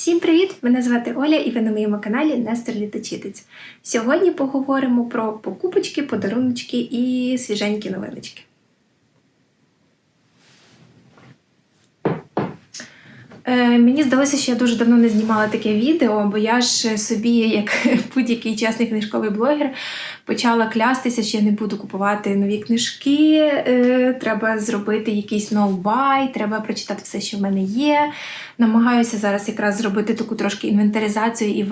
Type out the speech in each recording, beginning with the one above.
Всім привіт! Мене звати Оля і ви на моєму каналі Нестор Літочитець. Сьогодні поговоримо про покупочки, подаруночки і свіженькі новиночки. Е, мені здалося, що я дуже давно не знімала таке відео, бо я ж собі, як будь-який чесний книжковий блогер, почала клястися, що я не буду купувати нові книжки. Е, треба зробити якийсь no-buy, треба прочитати все, що в мене є. Намагаюся зараз якраз зробити таку трошки інвентаризацію і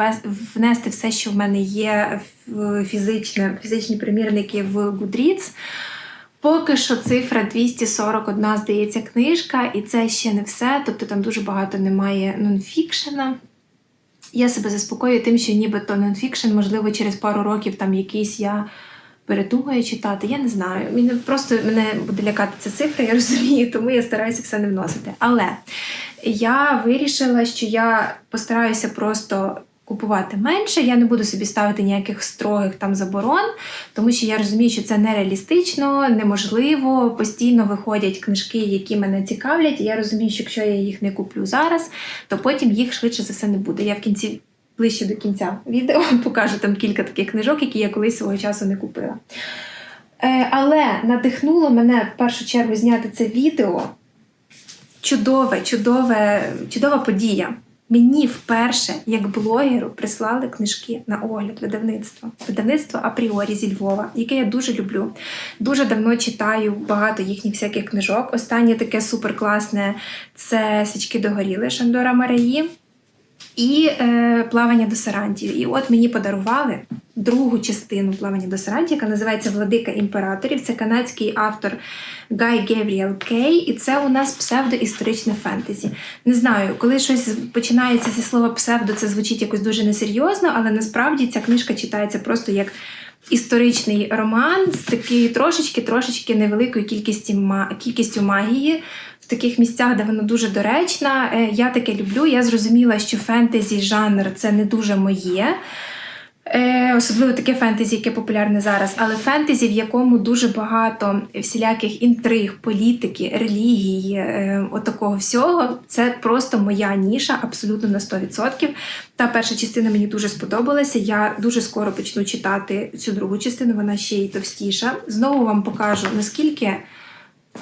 внести все, що в мене є в фізичне, фізичні примірники в Goodreads. Поки що цифра 241, здається, книжка, і це ще не все. Тобто там дуже багато немає нонфікшена. Я себе заспокоюю тим, що нібито нонфікшн, можливо, через пару років там якийсь я передумаю читати. Я не знаю. Мене просто мене буде лякати ця цифра, я розумію, тому я стараюся все не вносити. Але я вирішила, що я постараюся просто купувати менше. Я не буду собі ставити ніяких строгих там заборон, тому що я розумію, що це нереалістично, неможливо. Постійно виходять книжки, які мене цікавлять. І я розумію, що якщо я їх не куплю зараз, то потім їх швидше за все не буде. Я в кінці. Ближче до кінця відео покажу там кілька таких книжок, які я колись свого часу не купила. Е, але надихнуло мене в першу чергу зняти це відео. Чудове, чудове, чудова подія. Мені вперше, як блогеру, прислали книжки на огляд видавництва. Видавництво апріорі зі Львова, яке я дуже люблю. Дуже давно читаю багато їхніх всяких книжок. Останнє таке суперкласне це Свічки догоріли Шандора Мараї і е, плавання до Сарантів. І от мені подарували другу частину плавання до Сарантів, яка називається Владика імператорів. Це канадський автор Гай Гевріел Кей, і це у нас псевдоісторичне фентезі. Не знаю, коли щось починається зі слова псевдо, це звучить якось дуже несерйозно, але насправді ця книжка читається просто як. Історичний роман з такою трошечки-трошечки невеликою кількістю, кількістю магії таких місцях, де вона дуже доречна. Е, Я таке люблю. Я зрозуміла, що фентезі жанр це не дуже моє. Е, Особливо таке фентезі, яке популярне зараз, але фентезі, в якому дуже багато всіляких інтриг, політики, релігії, е, отакого всього, це просто моя ніша, абсолютно на 100%. Та перша частина мені дуже сподобалася. Я дуже скоро почну читати цю другу частину, вона ще й товстіша. Знову вам покажу, наскільки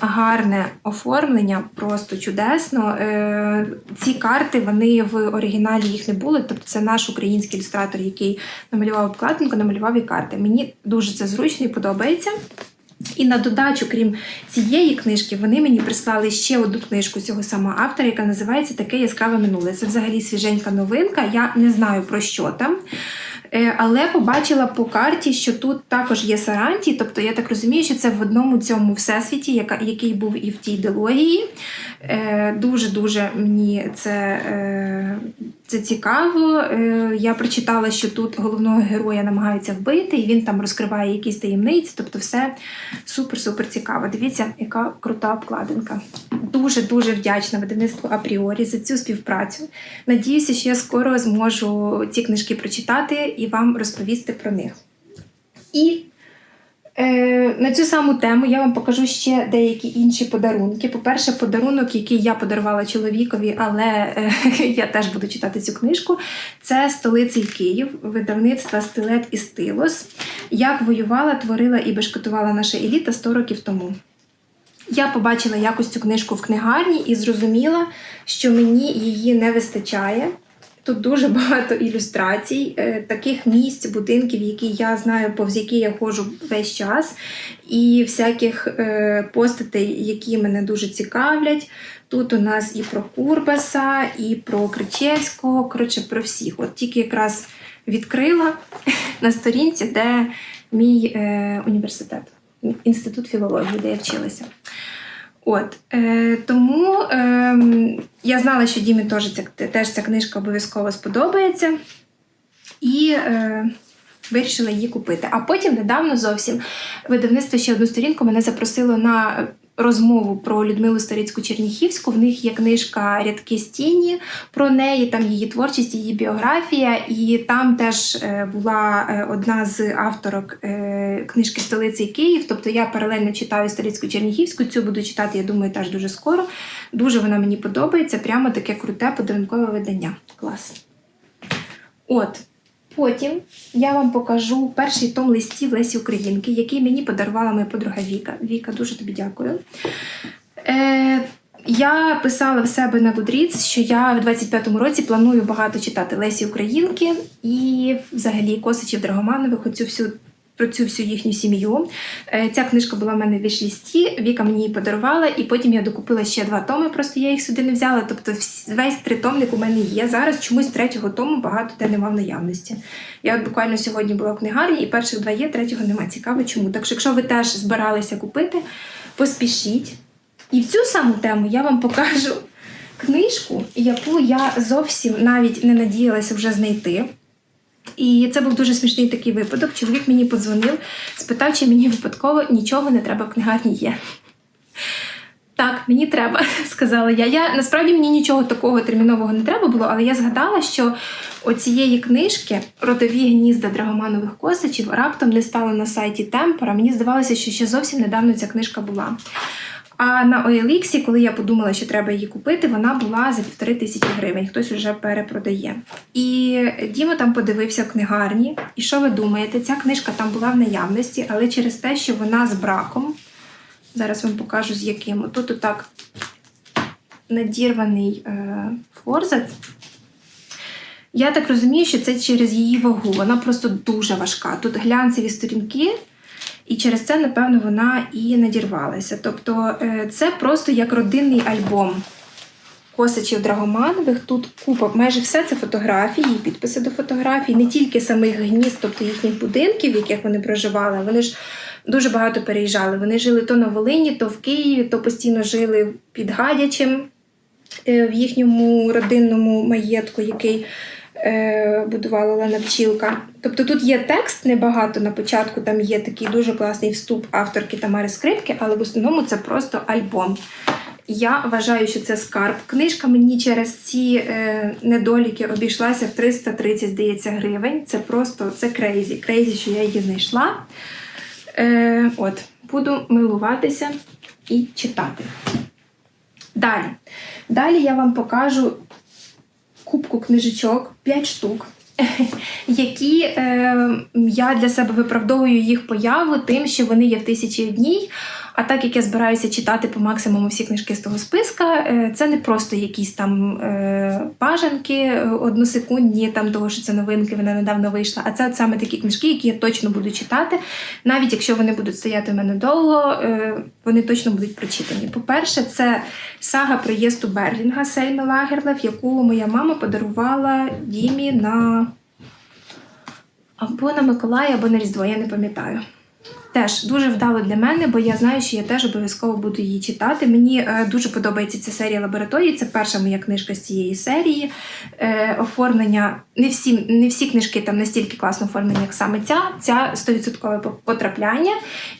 гарне оформлення, просто чудесно. Е, ці карти вони в оригіналі їх не було. Тобто, це наш український ілюстратор, який намалював обкладинку, намалював і карти. Мені дуже це зручно і подобається. І на додачу, крім цієї книжки, вони мені прислали ще одну книжку цього самого автора, яка називається Таке яскраве минуле. Це взагалі свіженька новинка. Я не знаю про що там. Е, Але побачила по карті, що тут також є Саранті, тобто я так розумію, що це в одному цьому всесвіті, яка, який був і в тій дилогії. Е, Дуже-дуже мені це, е, це цікаво. Е, Я прочитала, що тут головного героя намагаються вбити, і він там розкриває якісь таємниці, тобто все супер-супер цікаво. Дивіться, яка крута обкладинка. Дуже-дуже вдячна видавництву апріорі за цю співпрацю. Надіюся, що я скоро зможу ці книжки прочитати і вам розповісти про них. І на цю саму тему я вам покажу ще деякі інші подарунки. По-перше, подарунок, який я подарувала чоловікові, але е, я теж буду читати цю книжку. Це столиця Київ, видавництва Стилет і Стилос. Як воювала, творила і бешкетувала наша еліта 100 років тому. Я побачила якось цю книжку в книгарні і зрозуміла, що мені її не вистачає. Тут дуже багато ілюстрацій, е, таких місць, будинків, які я знаю, повз які я ходжу весь час, і всяких е, постатей, які мене дуже цікавлять. Тут у нас і про Курбаса, і про Кричевського, коротше, про всіх. От тільки якраз відкрила на сторінці, де мій е, університет, інститут філології, де я вчилася. От е, тому е, я знала, що Дімі теж ця, теж ця книжка обов'язково сподобається, і е, вирішила її купити. А потім недавно зовсім видавництво ще одну сторінку мене запросило на розмову про Людмилу Старицьку Черніхівську. В них є книжка Рядки з тіні про неї, там її творчість, її біографія. І там теж е, була е, одна з авторок е, книжки Столиці Київ. Тобто я паралельно читаю Старицьку Черніхівську. Цю буду читати, я думаю, теж дуже скоро. Дуже вона мені подобається. Прямо таке круте подарункове видання. Клас. От. Потім я вам покажу перший том листів Лесі Українки, який мені подарувала моя подруга Віка. Віка, дуже тобі дякую. Е, я писала в себе на Goodreads, що я в 25-му році планую багато читати Лесі Українки і взагалі Косичів Драгоманових, оцю всю про цю всю їхню сім'ю. Е, Ця книжка була в мене в вішлісті, Віка мені її подарувала, і потім я докупила ще два томи, просто я їх сюди не взяла. Тобто весь тритомник у мене є. Зараз чомусь третього тому багато де нема в наявності. Я от буквально сьогодні була в книгарні, і перших два є, третього нема. Цікаво, чому. Так що, якщо ви теж збиралися купити, поспішіть. І в цю саму тему я вам покажу книжку, яку я зовсім навіть не надіялася вже знайти. І це був дуже смішний такий випадок. Чоловік мені подзвонив, спитав, чи мені випадково нічого не треба в книгарні є. Так, мені треба, сказала я. Я насправді мені нічого такого термінового не треба було, але я згадала, що оцієї книжки Родові гнізда Драгоманових косичів раптом не стало на сайті Темпора. Мені здавалося, що ще зовсім недавно ця книжка була. А на OLX, коли я подумала, що треба її купити, вона була за півтори тисячі гривень. Хтось вже перепродає. І Діма там подивився в книгарні. І що ви думаєте? Ця книжка там була в наявності, але через те, що вона з браком. Зараз вам покажу з яким. Тут отак надірваний е, форзац. Я так розумію, що це через її вагу. Вона просто дуже важка. Тут глянцеві сторінки, і через це, напевно, вона і надірвалася. Тобто, е, це просто як родинний альбом Косачів Драгоманових. Тут купа, майже все це фотографії, підписи до фотографій, не тільки самих гнізд, тобто їхніх будинків, в яких вони проживали. Вони ж дуже багато переїжджали. Вони жили то на Волині, то в Києві, то постійно жили під Гадячем е, в їхньому родинному маєтку, який будувала Олена Пчілка. Тобто тут є текст небагато на початку, там є такий дуже класний вступ авторки Тамари Скрипки, але в основному це просто альбом. Я вважаю, що це скарб. Книжка мені через ці е, недоліки обійшлася в 330, здається, гривень. Це просто це крейзі. Крейзі, що я її знайшла. Е, от, буду милуватися і читати. Далі. Далі я вам покажу кубку книжечок, 5 штук, які е, я для себе виправдовую їх появу тим, що вони є в тисячі одній. А так як я збираюся читати по максимуму всі книжки з того списка, е, це не просто якісь там е, бажанки е, односекундні, там того, що це новинки, вона недавно вийшла. А це от саме такі книжки, які я точно буду читати. Навіть якщо вони будуть стояти в мене довго, вони точно будуть прочитані. По-перше, це сага про Берлінга Сельми Лагерлев, яку моя мама подарувала Дімі на або на Миколая, або на Різдво, я не пам'ятаю. Теж дуже вдало для мене, бо я знаю, що я теж обов'язково буду її читати. Мені е, дуже подобається ця серія лабораторії. Це перша моя книжка з цієї серії. Е, оформлення не всі, не всі книжки там настільки класно оформлені, як саме ця. Ця 100% потрапляння.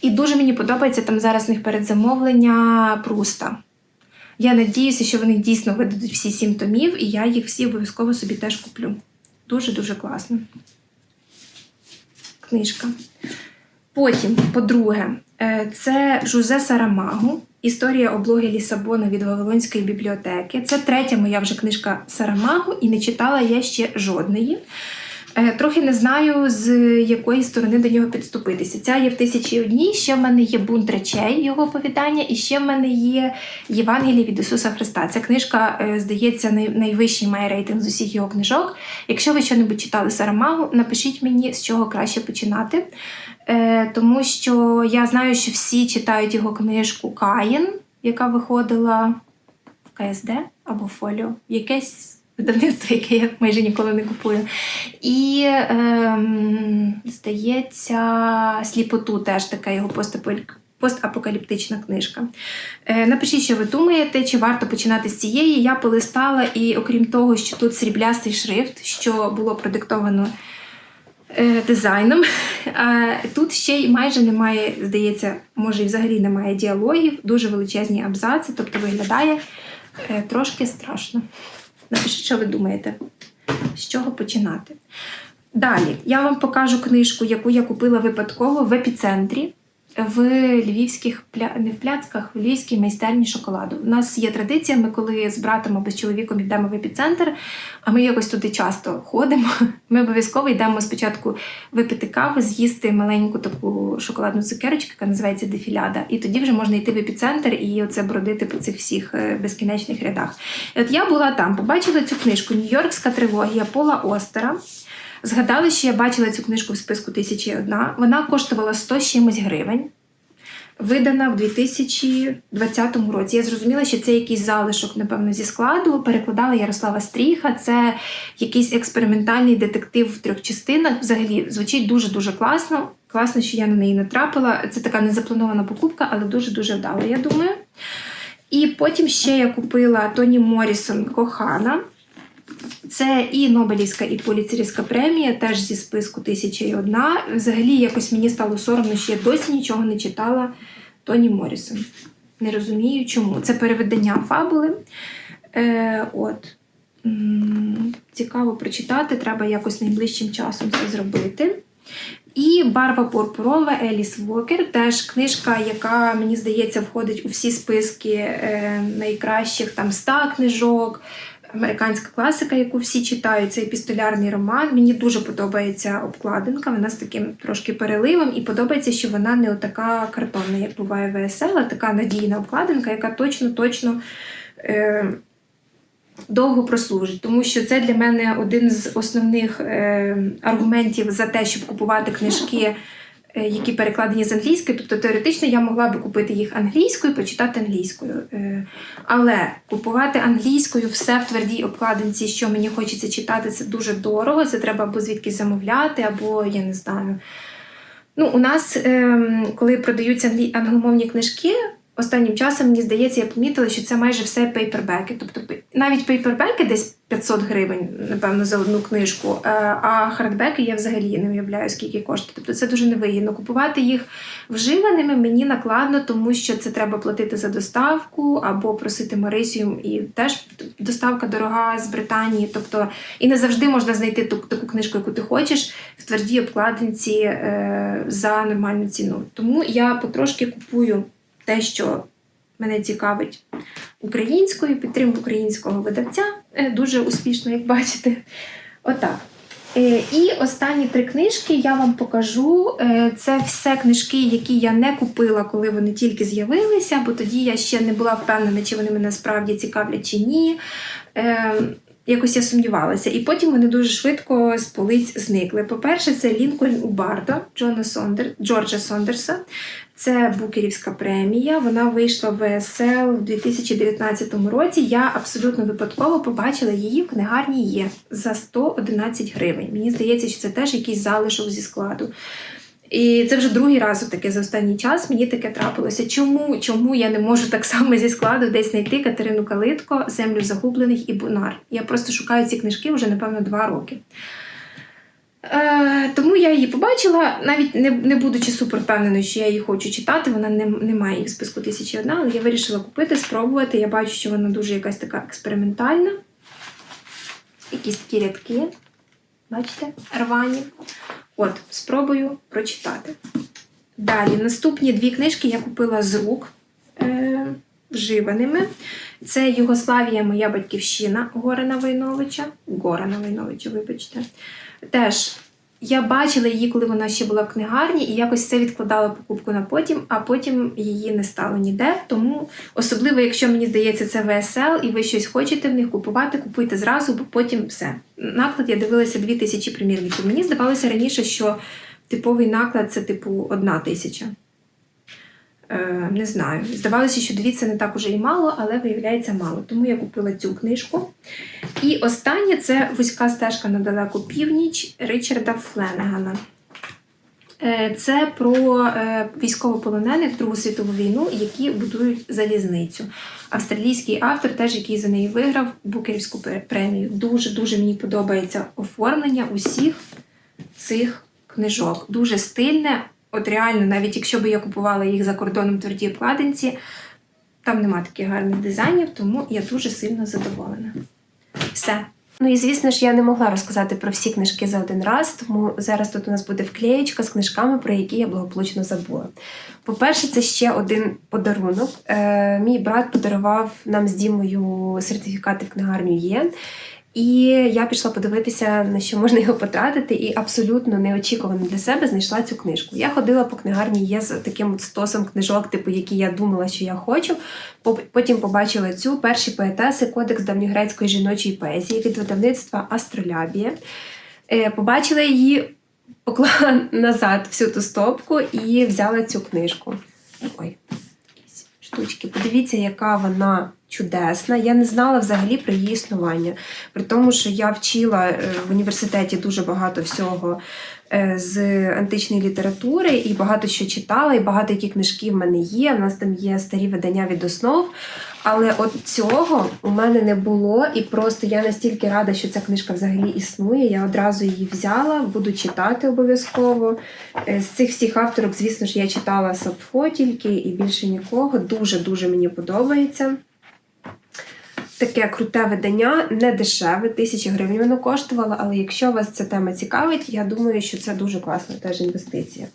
І дуже мені подобається там зараз в них передзамовлення Пруста. Я надіюся, що вони дійсно видадуть всі сім томів, і я їх всі обов'язково собі теж куплю. Дуже дуже класно. Книжка. Потім, по-друге, е, це Жузе Сарамагу. Історія облоги Лісабона від Вавилонської бібліотеки. Це третя моя вже книжка Сарамагу, і не читала я ще жодної. Е, Трохи не знаю, з якої сторони до нього підступитися. Ця є в тисячі одній, ще в мене є бунт речей, його оповідання, і ще в мене є Євангеліє від Ісуса Христа. Ця книжка, е, здається, найвищий має рейтинг з усіх його книжок. Якщо ви що-небудь читали Сарамагу, напишіть мені, з чого краще починати. Е, тому що я знаю, що всі читають його книжку Каїн, яка виходила в КСД або Фоліо. Якесь видавництво, яке я майже ніколи не купую. І, ем, здається, сліпоту теж така його постапо- постапокаліптична книжка. Е, напишіть, що ви думаєте, чи варто починати з цієї. Я полистала, і окрім того, що тут сріблястий шрифт, що було продиктовано е, дизайном. Е, Тут ще й майже немає, здається, може і взагалі немає діалогів, дуже величезні абзаци, тобто виглядає е, трошки страшно. Напишіть, що ви думаєте, з чого починати. Далі. Я вам покажу книжку, яку я купила випадково в епіцентрі в львівських не в пляцках, в львівській майстерні шоколаду. У нас є традиція, ми коли з братом або з чоловіком йдемо в епіцентр, а ми якось туди часто ходимо. Ми обов'язково йдемо спочатку випити каву, з'їсти маленьку таку шоколадну цукерочку, яка називається дефіляда. І тоді вже можна йти в епіцентр і оце бродити по цих всіх е, безкінечних рядах. І от я була там, побачила цю книжку Нью-Йоркська трилогія Пола Остера. Згадали, що я бачила цю книжку в списку «1001». Вона коштувала 100 з чимось гривень. Видана в 2020 році. Я зрозуміла, що це якийсь залишок, напевно, зі складу. Перекладала Ярослава Стріха. Це якийсь експериментальний детектив в трьох частинах. Взагалі звучить дуже-дуже класно. Класно, що я на неї натрапила. Це така незапланована покупка, але дуже-дуже вдала, я думаю. І потім ще я купила Тоні Морісон Кохана. Це і Нобелівська, і Поліцерівська премія, теж зі списку «Тисяча і одна». Взагалі, якось мені стало соромно, що я досі нічого не читала Тоні Морісон. Не розумію, чому. Це переведення фабули. Е, от. Цікаво прочитати, треба якось найближчим часом це зробити. І Барва Пурпурова Еліс Вокер теж книжка, яка, мені здається, входить у всі списки е, найкращих там 100 книжок, американська класика, яку всі читають, це епістолярний роман. Мені дуже подобається обкладинка, вона з таким трошки переливом, і подобається, що вона не така картонна, як буває ВСЛ, а така надійна обкладинка, яка точно-точно. Е- Довго прослужить, тому що це для мене один з основних е, аргументів за те, щоб купувати книжки, які перекладені з англійської. Тобто теоретично я могла би купити їх англійською, почитати англійською. Е, але купувати англійською все в твердій обкладинці, що мені хочеться читати, це дуже дорого. Це треба або звідки замовляти, або я не знаю. Ну, у нас, е, коли продаються англомовні книжки, останнім часом, мені здається, я помітила, що це майже все пейпербеки. Тобто навіть пейпербеки десь 500 гривень, напевно, за одну книжку, е, а хардбеки я взагалі не уявляю, скільки коштує. Тобто це дуже невигідно. Купувати їх вживаними мені накладно, тому що це треба платити за доставку або просити Марисію, і теж доставка дорога з Британії. Тобто, і не завжди можна знайти ту таку книжку, яку ти хочеш, в твердій обкладинці е, за нормальну ціну. Тому я потрошки купую те, що мене цікавить українською, підтримку українського видавця е, дуже успішно, як бачите. Отак. Е, І останні три книжки я вам покажу. Е, Це все книжки, які я не купила, коли вони тільки з'явилися, бо тоді я ще не була впевнена, чи вони мене справді цікавлять чи ні. Якось я сумнівалася. І потім вони дуже швидко з полиць зникли. По-перше, це Лінкольн у Бардо Джона Сондер, Джорджа Сондерса. Це Букерівська премія. Вона вийшла в ВСЛ в 2019 році. Я абсолютно випадково побачила її в книгарні є за 111 гривень. Мені здається, що це теж якийсь залишок зі складу. І це вже другий раз таке за останній час мені таке трапилося. Чому? Чому я не можу так само зі складу десь знайти Катерину Калитко, Землю загублених і Бунар? Я просто шукаю ці книжки вже, напевно, два роки. Е, тому я її побачила, навіть не, не будучи супер впевненою, що я її хочу читати, вона не, не має її в списку тисячі одна, але я вирішила купити, спробувати. Я бачу, що вона дуже якась така експериментальна. Якісь такі рядки. Бачите, рвані. От, спробую прочитати. Далі, наступні дві книжки я купила з рук е, вживаними. Це Югославія, моя батьківщина Горана Войновича. Горана Войновича, вибачте. Теж я бачила її, коли вона ще була в книгарні, і якось це відкладала покупку на потім, а потім її не стало ніде. Тому, особливо, якщо мені здається, це ВСЛ, і ви щось хочете в них купувати, купуйте зразу, бо потім все. Наклад я дивилася 2000 примірників. Мені здавалося раніше, що типовий наклад це типу одна тисяча. Е, не знаю. Здавалося, що дві це не так уже і мало, але виявляється мало. Тому я купила цю книжку. І останнє це вузька стежка на далеку північ Ричарда Фленегана. Е, Це про е, військовополонених Другу світову війну, які будують залізницю. Австралійський автор, теж який за неї виграв Букерівську премію. Дуже дуже мені подобається оформлення усіх цих книжок. Дуже стильне. От реально, навіть якщо б я купувала їх за кордоном в твердій обкладинці, там нема таких гарних дизайнів, тому я дуже сильно задоволена. Все. Ну і звісно ж, я не могла розказати про всі книжки за один раз, тому зараз тут у нас буде вклеєчка з книжками, про які я благополучно забула. По-перше, це ще один подарунок. Е, мій брат подарував нам з Дімою сертифікати в книгарню є. І я пішла подивитися, на що можна його потратити, і абсолютно неочікувано для себе знайшла цю книжку. Я ходила по книгарні є з таким от стосом книжок, типу, які я думала, що я хочу. Потім побачила цю перші поетеси Кодекс давньогрецької жіночої поезії від видавництва Астролябія. Е, Побачила її, поклала назад всю ту стопку і взяла цю книжку. Ой, штучки. Подивіться, яка вона чудесна. Я не знала взагалі про її існування. При тому, що я вчила е, в університеті дуже багато всього з античної літератури, і багато що читала, і багато які книжки в мене є. У нас там є старі видання від основ. Але от цього у мене не було, і просто я настільки рада, що ця книжка взагалі існує. Я одразу її взяла, буду читати обов'язково. Е, З цих всіх авторок, звісно ж, я читала Сапфо тільки і більше нікого. Дуже-дуже мені подобається. Таке круте видання, не дешеве, тисячі гривень воно коштувало, але якщо вас ця тема цікавить, я думаю, що це дуже класна теж інвестиція.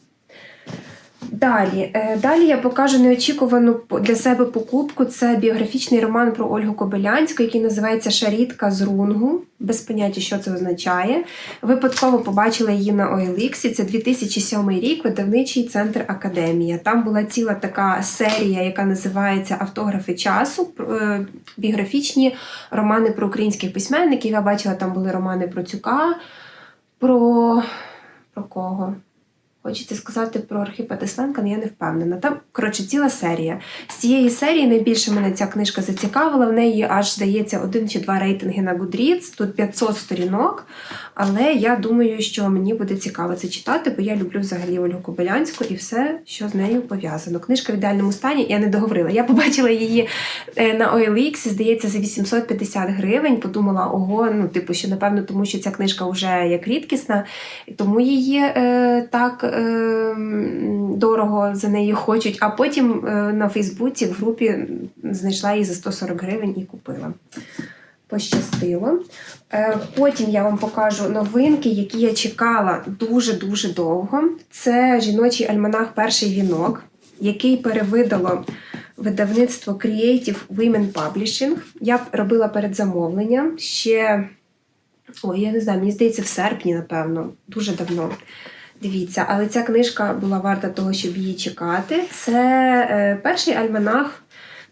Далі, Е, далі я покажу неочікувану для себе покупку. Це біографічний роман про Ольгу Кобилянську, який називається Шарітка з Рунгу. Без поняття, що це означає. Випадково побачила її на OLX. Це 2007 рік, видавничий центр Академія. Там була ціла така серія, яка називається Автографи часу. е, Біографічні романи про українських письменників. Я бачила, там були романи про Цюка, про, про кого? Хочеться сказати про Архипа Тесленка, але я не впевнена. Там, коротше, ціла серія. З цієї серії найбільше мене ця книжка зацікавила. В неї аж здається один чи два рейтинги на Goodreads. Тут 500 сторінок. Але я думаю, що мені буде цікаво це читати, бо я люблю взагалі Ольгу Кобилянську і все, що з нею пов'язано. Книжка в ідеальному стані, я не договорила. Я побачила її е, на OLX, здається, за 850 гривень. Подумала, ого, ну, типу, що напевно, тому що ця книжка вже як рідкісна, тому її е, так дорого за неї хочуть. А потім е, на Фейсбуці в групі знайшла її за 140 гривень і купила. Пощастило. Е, Потім я вам покажу новинки, які я чекала дуже-дуже довго. Це жіночий альманах Перший вінок, який перевидало видавництво Creative Women Publishing. Я робила передзамовлення ще, ой, я не знаю, мені здається, в серпні, напевно, дуже давно. Дивіться, але ця книжка була варта того, щоб її чекати. Це е, перший альманах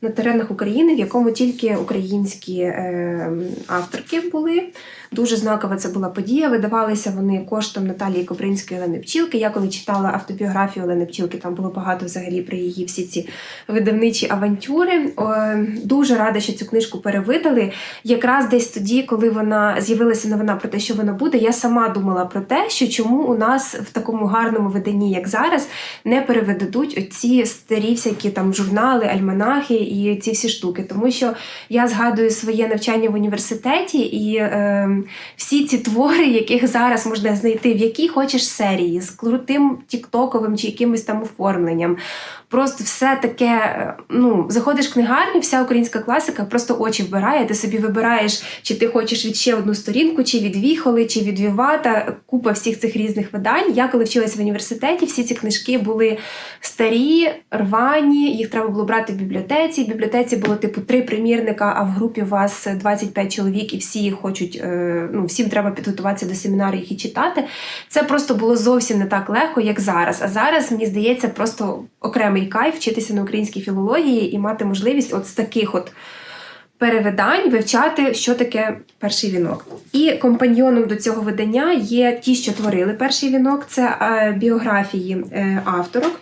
на теренах України, в якому тільки українські е, авторки були. Дуже знакова це була подія. Видавалися вони коштом Наталії Кобринської Олени Пчілки. Я коли читала автобіографію Олени Пчілки, там було багато взагалі про її всі ці видавничі авантюри. Дуже рада, що цю книжку перевидали. Якраз десь тоді, коли вона з'явилася новина про те, що вона буде, я сама думала про те, що чому у нас в такому гарному виданні, як зараз, не переведуть оці старі всякі там журнали, альманахи і ці всі штуки. Тому що я згадую своє навчання в університеті і е, всі ці твори, яких зараз можна знайти, в якій хочеш серії, з крутим тіктоковим чи якимось там оформленням. Просто все таке, е, ну, заходиш в книгарню, вся українська класика просто очі вбирає. Ти собі вибираєш, чи ти хочеш від ще одну сторінку, чи від Віхоли, чи від Вівата, купа всіх цих різних видань. Я коли вчилася в університеті, всі ці книжки були старі, рвані, їх треба було брати в бібліотеці. В бібліотеці було типу три примірника, а в групі у вас 25 чоловік, і всі хочуть, е, ну, всім треба підготуватися до семінару їх і читати. Це просто було зовсім не так легко, як зараз. А зараз, мені здається, просто окремий кайф вчитися на українській філології і мати можливість от з таких от. Перевидань вивчати, що таке перший вінок. І компаньйоном до цього видання є ті, що творили перший вінок, це е, біографії е, авторок,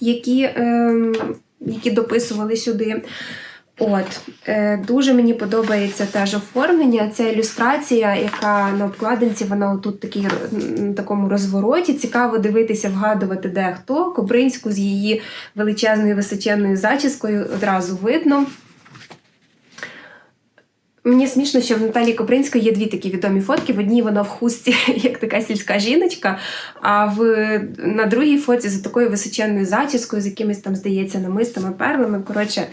які, е, які дописували сюди. От е, дуже мені подобається теж оформлення. Це ілюстрація, яка на обкладинці, вона отут такій на такому розвороті. Цікаво дивитися, вгадувати, де хто. Кобринську з її величезною височенною зачіскою одразу видно. Мені смішно, що в Наталії Копринської є дві такі відомі фотки. В одній вона в хустці, як така сільська жіночка, а в, на другій фоті за такою височенною зачіскою, з якимись там, здається, намистами, перлами. Коротше,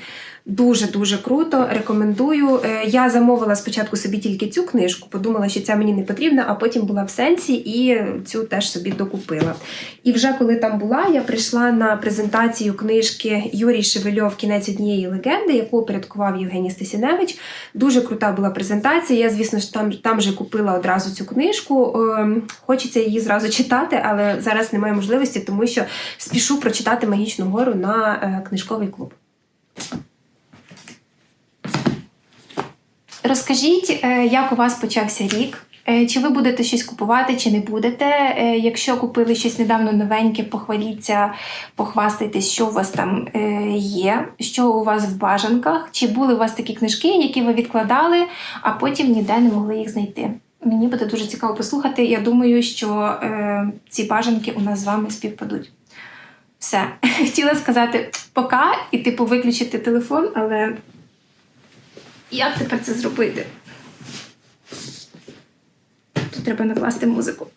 дуже-дуже круто. Рекомендую. Е, Я замовила спочатку собі тільки цю книжку, подумала, що ця мені не потрібна, а потім була в сенсі і цю теж собі докупила. І вже коли там була, я прийшла на презентацію книжки Юрій Шевельов Кінець однієї легенди, яку опорядкував Євгеній Стасіневич. Дуже крута була презентація. Я, звісно ж, там, там же купила одразу цю книжку. Ем, Хочеться її зразу читати, але зараз немає можливості, тому що спішу прочитати Магічну гору на е, книжковий клуб. Розкажіть, е, як у вас почався рік? Е, Чи ви будете щось купувати, чи не будете? Е, Якщо купили щось недавно новеньке, похваліться, похвастайтесь, що у вас там є, що у вас в бажанках, чи були у вас такі книжки, які ви відкладали, а потім ніде не могли їх знайти. Мені буде дуже цікаво послухати. Я думаю, що ці бажанки у нас з вами співпадуть. Все, хотіла сказати пока і типу виключити телефон, але як тепер це зробити? Тут треба накласти музику.